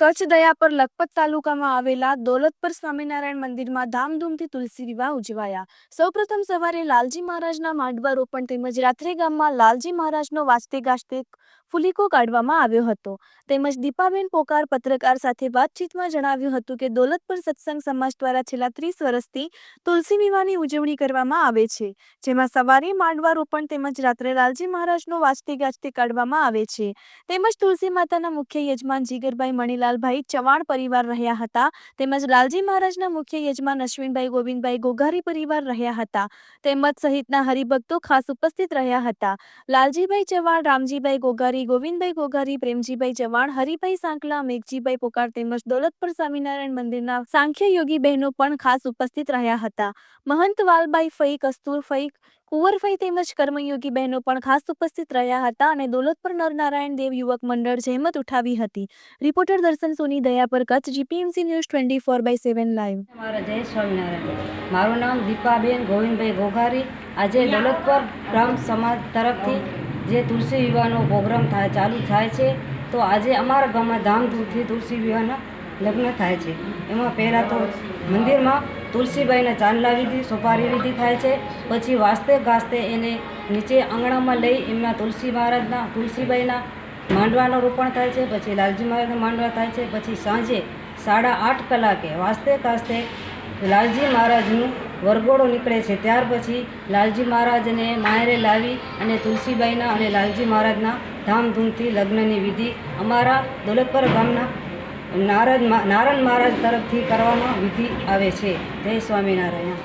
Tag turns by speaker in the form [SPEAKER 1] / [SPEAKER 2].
[SPEAKER 1] Kutch દયા પર લખપત તાલુકામાં આવેલા દોલતપર સ્વામિનારાયણ મંદિરમાં ધામધૂમથી તુલસી વિવાહ ઉજવાયા. સૌપ્રથમ સવારે લાલજી મહારાજના માંડવા રોપણ તેમજ રાત્રે ગામમાં લાલજી મહારાજનો વાજતે ગાજતે ફુલીકો કાઢવામાં આવ્યો હતો. તેમજ દીપાબેન પોકાર પત્રકાર સાથે વાતચીતમાં જણાવ્યું હતું કે દોલતપર સત્સંગ સમાજ દ્વારા છેલ્લા ત્રીસ વર્ષથી તુલસી વિવાહની ઉજવણી કરવામાં આવે છે, જેમાં સવારે માંડવા રોપણ તેમજ રાત્રે લાલજી મહારાજનો વાજતે ગાજતે કાઢવામાં આવે છે. તેમજ તુલસી માતાના મુખ્ય યજમાન જીગરભાઈ મણીલાલભાઈ ચવાણ પરિવાર રહ્યા હતા. તેમજ લાલજી મહારાજના મુખ્ય યજમાન અશ્વિનભાઈ, ગોવિંદભાઈ ગોગારી પરિવાર રહ્યા હતા. તેમજ સહિતના હરિભક્તો ખાસ ઉપસ્થિત રહ્યા હતા. લાલજીભાઈ ચવાણ, રામજીભાઈ ગોગારી ગોવિંદભાઈ ગોગારી પ્રેમજીભાઈ ચવાણ, હરિભાઈ સાંકલા, મેઘજીભાઈ પોકાર તેમજ દોલતપુર સ્વામિનારાયણ મંદિરના સાંખ્ય યોગી બહેનો પણ ખાસ ઉપસ્થિત રહ્યા હતા. મહંત વાલભાઈ ફઈ કસ્તુર ફઈ કુંવરફઈ તેમજ કર્મયોગી બહેનો પણ ખાસ ઉપસ્થિત રહ્યા હતા અને દોલતપર નરનારાયણ દેવ યુવક મંડળ જહેમત ઉઠાવી હતી. રિપોર્ટર દર્શન સોની દયા પર Kutch GPMC news twenty four by seven live.
[SPEAKER 2] મારા જય સ્વામિનારાયણ. મારું નામ દીપાબેન ગોવિંદભાઈ ગોઘારી આજે દોલતપર બ્રહ્મ સમાજ તરફથી જે તુલસી વિવાહનો પ્રોગ્રામ થાય ચાલુ થાય છે, તો આજે અમારા ગામમાં ધામધૂમથી તુલસી વિવાહના લગ્ન થાય છે. એમાં પહેલાં તો મંદિરમાં તુલસીબાઈના ચાંદલા વિધિ સોપારી વિધિ થાય છે. પછી વાસ્તે ગાસ્તે એને નીચે આંગણામાં લઈ એમના તુલસી મહારાજના, તુલસીબાઈના માંડવાનું રોપણ થાય છે. પછી લાલજી મહારાજના માંડવા થાય છે. પછી સાંજે સાડા આઠ કલાકે વાસ્તે કાસ્તે લાલજી મહારાજનું વરઘોડો નીકળે છે. ત્યાર પછી લાલજી મહારાજને માયરે લાવી અને તુલસીબાઈના અને લાલજી મહારાજના ધામધૂમથી લગ્નની વિધિ અમારા દોલતપર ગામના નારદ નારાયણ મહારાજ તરફથી કરવામાં વિધિ આવે છે. જય સ્વામિનારાયણ.